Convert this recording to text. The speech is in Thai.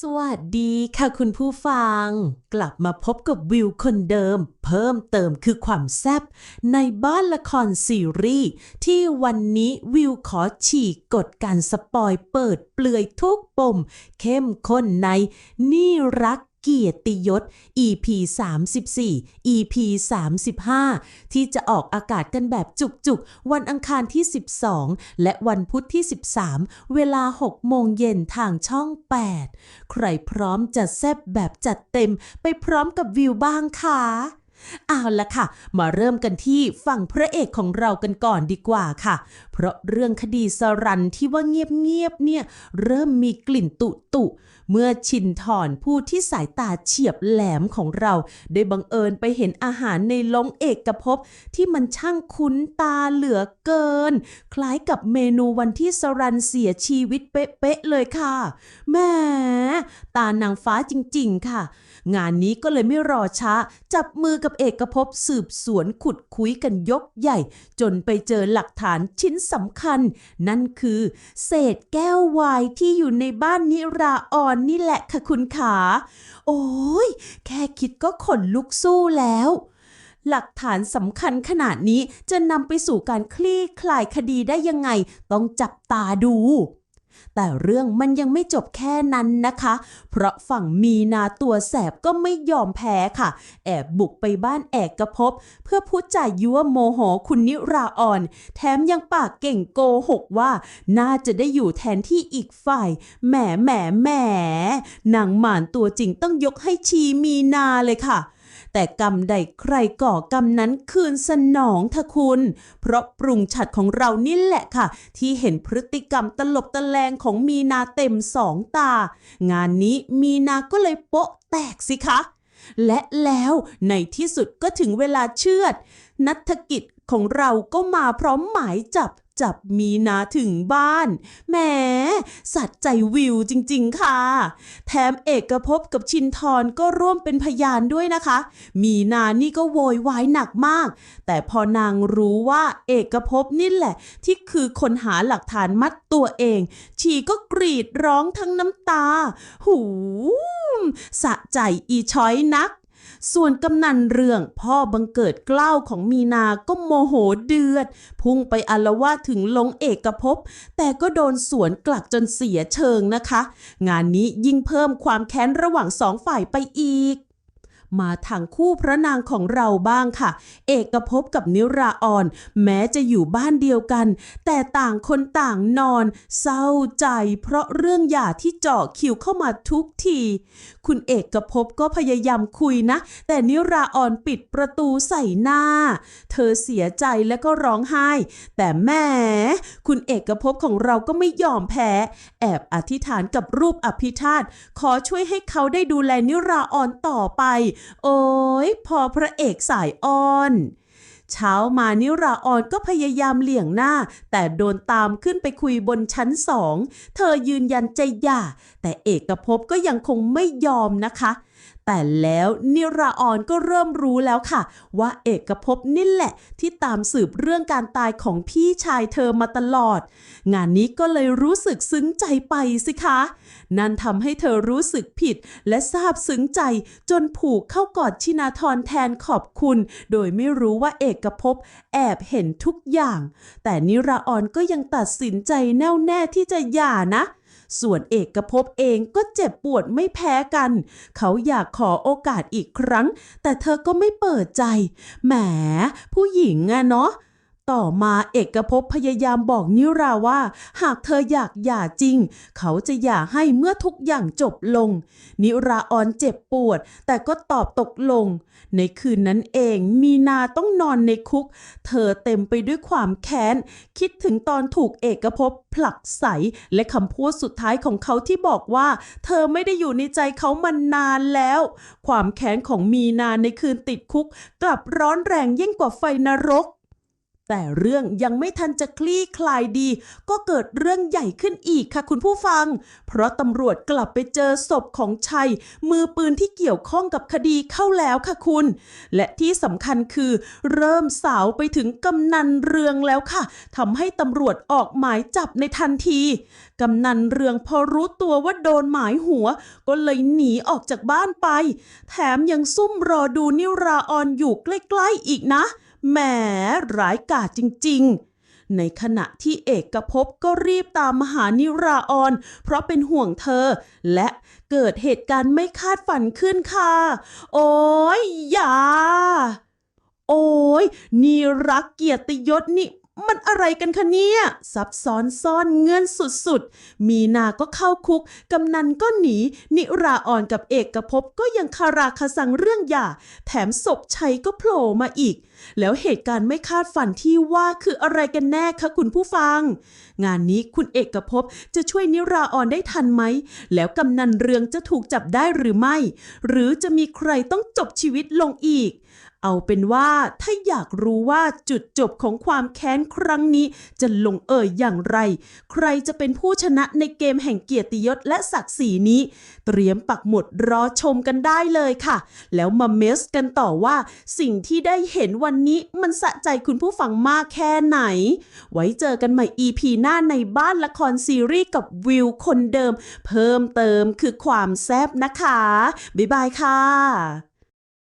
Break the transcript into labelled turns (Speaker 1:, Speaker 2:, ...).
Speaker 1: สวัสดีค่ะคุณผู้ฟัง กลับมาพบกับวิวคนเดิม เพิ่มเติมคือความแซบในบ้านละครซีรีส์ที่วันนี้วิวขอฉีกกฎการสปอยเปิดเปลือยทุกปม เข้มข้นในนี่รัก เกียรติยศ EP 34 EP 35 ที่จะออกอากาศกันแบบจุกๆ วันอังคารที่ 12 และวันพุธที่ 13 เวลา 6 โมงเย็นทางช่อง 8 ใครพร้อมจะแซบแบบจัดเต็มไปพร้อมกับวิวบ้างคะ เอาละค่ะ มาเริ่มกันที่ฝั่งพระเอกของเรากันก่อนดีกว่าค่ะ เพราะเรื่องคดีสรันที่ว่าเงียบๆเนี่ยเริ่มมีกลิ่นตุตุเมื่อชินทอนผู้ที่สายตาเฉียบแหลมของเรา ได้บังเอิญไปเห็นอาหารในลงเอกภพที่มันช่างคุ้นตาเหลือเกิน คล้ายกับเมนูวันที่สรันเสียชีวิตเป๊ะๆเลยค่ะแม่ตานางฟ้าจริงๆค่ะ งานนี้ก็เลยไม่รอช้าจับมือกับับเอกภพสืบสวนขุดคุยกันยกใหญ่ จนไปเจอหลักฐานชิ้นสำคัญ นั่นคือ เศษแก้ววายที่อยู่ในบ้านนิราออนนี่แหละค่ะคุณขา โอ้ยแค่คิดก็ขนลุกสู้แล้วหลักฐานสำคัญขนาดนี้จะนำไปสู่การคลี่คลายคดีได้ยังไง ต้องจับตาดู แต่เรื่องมันยังไม่จบแค่นั้นนะคะ เพราะฝั่งมีนาตัวแสบก็ไม่ยอมแพ้ค่ะ แอบบุกไปบ้านแอกกระพบ เพื่อพูดจายั่วโมโหคุณนิราออน แถมยังปากเก่งโกหกว่า น่าจะได้อยู่แทนที่อีกฝ่ายแหมแหมแหมนางหมานตัวจริงต้องยกให้ชีมีนาเลยค่ะ แต่กรรมใดใครก่อกรรมนั้นคืนสนองทะคุณ เพราะปรุงฉัดของเรานี่แหละค่ะ ที่เห็นพฤติกรรมตลบตะแลงของมีนาเต็มสองตา งานนี้มีนาก็เลยโป๊ะแตกสิคะ และแล้วในที่สุดก็ถึงเวลาเชือด นัฐกิจของเราก็มาพร้อมหมายจับ จับมีนาถึงบ้าน แหม สัตว์ใจวิวจริงๆค่ะ แถมเอกภพกับชินทรก็ร่วมเป็นพยานด้วยนะคะ มีนานี่ก็โวยวายหนักมาก แต่พอนางรู้ว่าเอกภพนี่แหละ ที่คือคนหาหลักฐานมัดตัวเอง ชีก็กรีดร้องทั้งน้ำตา หู สะใจอีช้อยนัก ส่วนกำนันเรื่องพ่อบังเกิดเกล้าวของมีนาก็โมโหเดือด พุ่งไปอารวาถึงลงเอกภพ แต่ก็โดนสวนกลักจนเสียเชิงนะคะ งานนี้ยิ่งเพิ่มความแค้นระหว่างสองฝ่ายไปอีก มาทางคู่พระนางของเราบ้างค่ะ เอกภพกับนิราออน แม้จะอยู่บ้านเดียวกัน แต่ต่างคนต่างนอน เศร้าใจเพราะเรื่องหย่าที่เจาะคิวเข้ามาทุกที คุณเอกภพก็พยายามคุยนะ แต่นิราออนปิดประตูใส่หน้า เธอเสียใจและก็ร้องไห้ แต่แม่คุณเอกภพของเราก็ไม่ยอมแพ้ แอบอธิษฐานกับรูปอภิธาตขอช่วยให้เขาได้ดูแลนิราออนต่อไปโอ้ยพอพระเอกสายอ้อนเช้ามานิราออนก็พยายามเลี่ยงหน้า แต่โดนตามขึ้นไปคุยบนชั้นสอง เธอยืนยันใจหย่า แต่เอกภพก็ยังคงไม่ยอมนะคะ แต่แล้วนิราออนก็เริ่มรู้แล้วค่ะ ว่าเอกภพนี่แหละ ที่ตามสืบเรื่องการตายของพี่ชายเธอมาตลอด งานนี้ก็เลยรู้สึกซึ้งใจไปสิคะ นั่นทำให้เธอรู้สึกผิดและซาบซึ้งใจจนผูกเข้ากอดชินาทรแทนขอบคุณ โดยไม่รู้ว่าเอกภพแอบเห็นทุกอย่าง แต่นิราออนก็ยังตัดสินใจแน่วแน่ที่จะหย่านะ ส่วนเอกภพเองก็เจ็บปวดไม่แพ้กัน เขาอยากขอโอกาสอีกครั้ง แต่เธอก็ไม่เปิดใจ แหม ผู้หญิงอะเนาะ ต่อมาเอกภพพยายามบอกนิราว่า หากเธออยากหย่าจริง เขาจะหย่าให้เมื่อทุกอย่างจบลง นิราออนเจ็บปวด แต่ก็ตอบตกลง ในคืนนั้นเองมีนาต้องนอนในคุก เธอเต็มไปด้วยความแค้น คิดถึงตอนถูกเอกภพผลักใสและคำพูดสุดท้ายของเขาที่บอกว่า เธอไม่ได้อยู่ในใจเขามานานแล้ว ความแค้นของมีนาในคืนติดคุก กลับร้อนแรงยิ่งกว่าไฟนรก แต่เรื่องยังไม่ทันจะคลี่คลายดี ก็เกิดเรื่องใหญ่ขึ้นอีกค่ะคุณผู้ฟัง เพราะตำรวจกลับไปเจอศพของชัย มือปืนที่เกี่ยวข้องกับคดีเข้าแล้วค่ะคุณ และที่สำคัญคือ เริ่มสาวไปถึงกำนันเรืองแล้วค่ะทำให้ตำรวจออกหมายจับในทันทีกำนันเรืองพอรู้ตัวว่าโดนหมายหัว ก็เลยหนีออกจากบ้านไป แถมยังซุ่มรอดูนิราออนอยู่ใกล้ๆอีกนะ แหมร้ายกาจจริง ๆ ในขณะที่เอกภพก็รีบตามมาหานิราออนเพราะเป็นห่วงเธอ และเกิดเหตุการณ์ไม่คาดฝันขึ้นค่ะ โอ้ยอย่าโอ้ยนี่รักเกียรติยศนี่ มันอะไรกันคะเนี่ยซับซ้อนซ่อนเงื่อนสุดๆ มีนาก็เข้าคุก กำนันก็หนี นิราอ่อนกับเอกภพก็ยังคาราคาซังเรื่องหย่า แถมศพชัยก็โผล่มาอีก แล้วเหตุการณ์ไม่คาดฝันที่ว่าคืออะไรกันแน่คะคุณผู้ฟัง งานนี้คุณเอกภพจะช่วยนิราอ่อนได้ทันไหม แล้วกำนันเรืองจะถูกจับได้หรือไม่ หรือจะมีใครต้องจบชีวิตลงอีก เอาเป็นว่าถ้าอยากรู้ว่าจุดจบของความแค้นครั้งนี้จะลงเอ่ยอย่างไร ใครจะเป็นผู้ชนะในเกมแห่งเกียรติยศและศักดิ์ศรีนี้ เตรียมปักหมุดรอชมกันได้เลยค่ะ แล้วมาเมสกันต่อว่าสิ่งที่ได้เห็นวันนี้มันสะใจคุณผู้ฟังมากแค่ไหน ไว้เจอกันใหม่ EP หน้าในบ้านละครซีรีส์กับวิวคนเดิม เพิ่มเติมคือความแซบนะคะ บ๊ายบายค่ะ